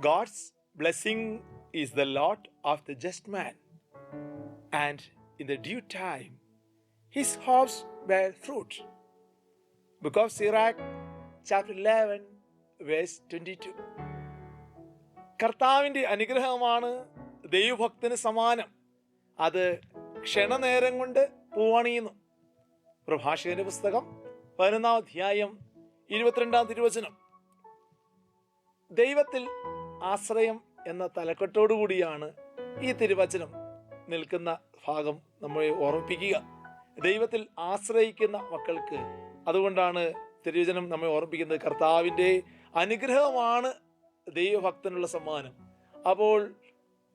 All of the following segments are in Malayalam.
God's blessing is the lot of the just man, and in the due time, his hopes bear fruit. Book of Sirach, chapter 11, verse 22. കർത്താവിന്റെ അനുഗ്രഹമാണ് ദൈവഭക്തന് സമാനം അത് ക്ഷണനേരം കൊണ്ട് പൂവണിയുന്നു പ്രഭാഷകന്റെ പുസ്തകം പതിനൊന്നാം അധ്യായം ഇരുപത്തിരണ്ടാം തിരുവചനം. ദൈവത്തിൽ ആശ്രയം എന്ന തലക്കെട്ടോടുകൂടിയാണ് ഈ തിരുവചനം നിൽക്കുന്ന ഭാഗം നമ്മളെ ഓർമ്മിപ്പിക്കുക. ദൈവത്തിൽ ആശ്രയിക്കുന്ന മക്കൾക്ക് അതുകൊണ്ടാണ് തിരുവചനം നമ്മെ ഓർമ്മിപ്പിക്കുന്നത്. കർത്താവിന്റെ അനുഗ്രഹമാണ് ദൈവഭക്തനുള്ള സമ്മാനം. അപ്പോൾ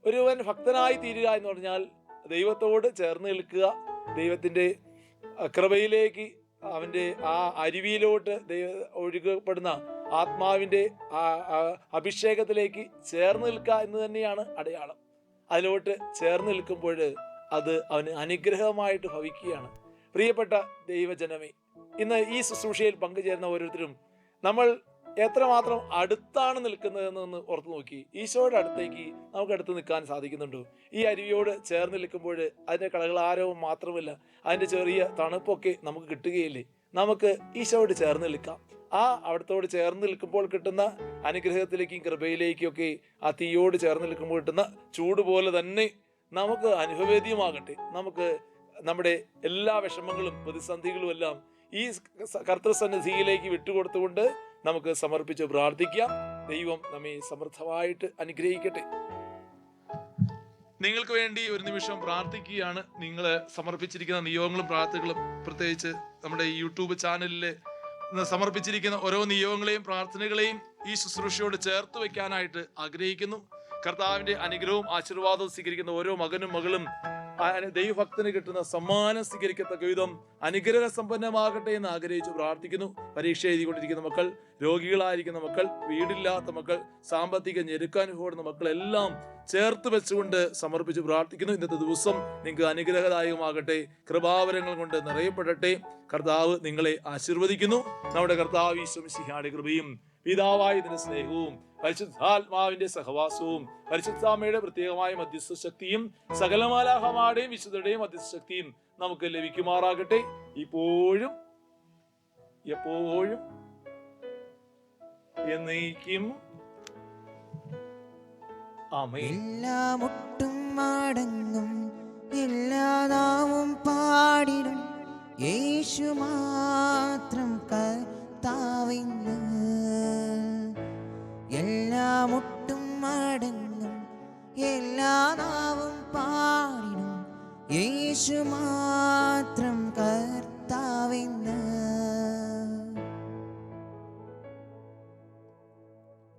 ഒരുവൻ ഭക്തനായി തീരുക എന്ന് പറഞ്ഞാൽ ദൈവത്തോട് ചേർന്ന് നിൽക്കുക. ദൈവത്തിന്റെ കൃപയിലേക്ക് അവന്റെ ആ അരുവിയിലോട്ട് ദൈവ ഒഴുകപ്പെടുന്ന ആത്മാവിന്റെ അഭിഷേകത്തിലേക്ക് ചേർന്ന് നിൽക്കുക എന്ന് തന്നെയാണ് അടയാളം. അതിലോട്ട് ചേർന്ന് നിൽക്കുമ്പോൾ അത് അവന് അനുഗ്രഹമായിട്ട് ഭവിക്കുകയാണ്. പ്രിയപ്പെട്ട ദൈവജനമേ ഇന്ന് ഈ ശുശ്രൂഷയിൽ പങ്കുചേരുന്ന ഓരോരുത്തരും നമ്മൾ എത്രമാത്രം അടുത്താണ് നിൽക്കുന്നതെന്ന് ഓർത്ത് നോക്കി. ഈശോയുടെ അടുത്തേക്ക് നമുക്ക് അടുത്ത് നിൽക്കാൻ സാധിക്കുന്നുണ്ടോ. ഈ അരുവിയോട് ചേർന്ന് നിൽക്കുമ്പോൾ അതിന്റെ കളകളാരവും മാത്രമല്ല അതിന്റെ ചെറിയ തണുപ്പൊക്കെ നമുക്ക് കിട്ടുകയില്ലേ? നമുക്ക് ഈശോയോട് ചേർന്ന് നിൽക്കാം. ആ അവിടത്തോട് ചേർന്ന് നിൽക്കുമ്പോൾ കിട്ടുന്ന അനുഗ്രഹത്തിലേക്കും കൃപയിലേക്കൊക്കെ ആ തീയോട് ചേർന്ന് നിൽക്കുമ്പോൾ കിട്ടുന്ന ചൂട് പോലെ തന്നെ നമുക്ക് അനുഭവേദ്യമാകട്ടെ. നമുക്ക് നമ്മുടെ എല്ലാ വിഷമങ്ങളും പ്രതിസന്ധികളും എല്ലാം ഈ കർത്തൃസന്നിധിയിലേക്ക് വിട്ടുകൊടുത്തുകൊണ്ട് നമുക്ക് സമർപ്പിച്ച് പ്രാർത്ഥിക്കാം. ദൈവം നമ്മെ സമൃദ്ധമായിട്ട് അനുഗ്രഹിക്കട്ടെ. നിങ്ങൾക്ക് വേണ്ടി ഒരു നിമിഷം പ്രാർത്ഥിക്കുകയാണ്. നിങ്ങൾ സമർപ്പിച്ചിരിക്കുന്ന നിയോഗങ്ങളും പ്രാർത്ഥനകളും പ്രത്യേകിച്ച് നമ്മുടെ ഈ യൂട്യൂബ് ചാനലിൽ സമർപ്പിച്ചിരിക്കുന്ന ഓരോ നിയോഗങ്ങളെയും പ്രാർത്ഥനകളെയും ഈ ശുശ്രൂഷയോട് ചേർത്ത് വെക്കാനായിട്ട് ആഗ്രഹിക്കുന്നു. കർത്താവിന്റെ അനുഗ്രഹവും ആശീർവാദവും സ്വീകരിക്കുന്ന ഓരോ മകനും മകളും ദൈവഭക്തന് കിട്ടുന്ന സമ്മാനം സ്വീകരിക്കത്തക്ക വിധം അനുഗ്രഹ സമ്പന്നമാകട്ടെ എന്ന് ആഗ്രഹിച്ച് പ്രാർത്ഥിക്കുന്നു. പരീക്ഷ എഴുതിക്കൊണ്ടിരിക്കുന്ന മക്കൾ രോഗികളായിരിക്കുന്ന മക്കൾ വീടില്ലാത്ത മക്കൾ സാമ്പത്തിക ഞെരുക്കാനുഭവപ്പെടുന്ന മക്കളെല്ലാം ചേർത്ത് വെച്ചുകൊണ്ട് സമർപ്പിച്ച് പ്രാർത്ഥിക്കുന്നു. ഇന്നത്തെ ദിവസം നിങ്ങൾക്ക് അനുഗ്രഹദായകമാകട്ടെ. കൃപാവരങ്ങൾ കൊണ്ട് നിറയപ്പെടട്ടെ. കർത്താവ് നിങ്ങളെ ആശീർവദിക്കുന്നു. നമ്മുടെ കർത്താവ് ഈശ്വമിസിഹാടെ കൃപയും പിതാവായ ഇതിന്റെ സ്നേഹവും പരിശുദ്ധാത്മാവിന്റെ സഹവാസവും പരിശുദ്ധാമയുടെ പ്രത്യേകമായ മധ്യസ്ഥ ശക്തിയും സകലമാലാഹമാരുടെയും വിശുദ്ധയുടെയും മധ്യസ്ഥ ശക്തിയും നമുക്ക് ലഭിക്കുമാറാകട്ടെ. ഇപ്പോഴും എപ്പോഴും എന്നേക്കും. ആമേൻ. എല്ലാ മുട്ടും മടങ്ങും എല്ലാ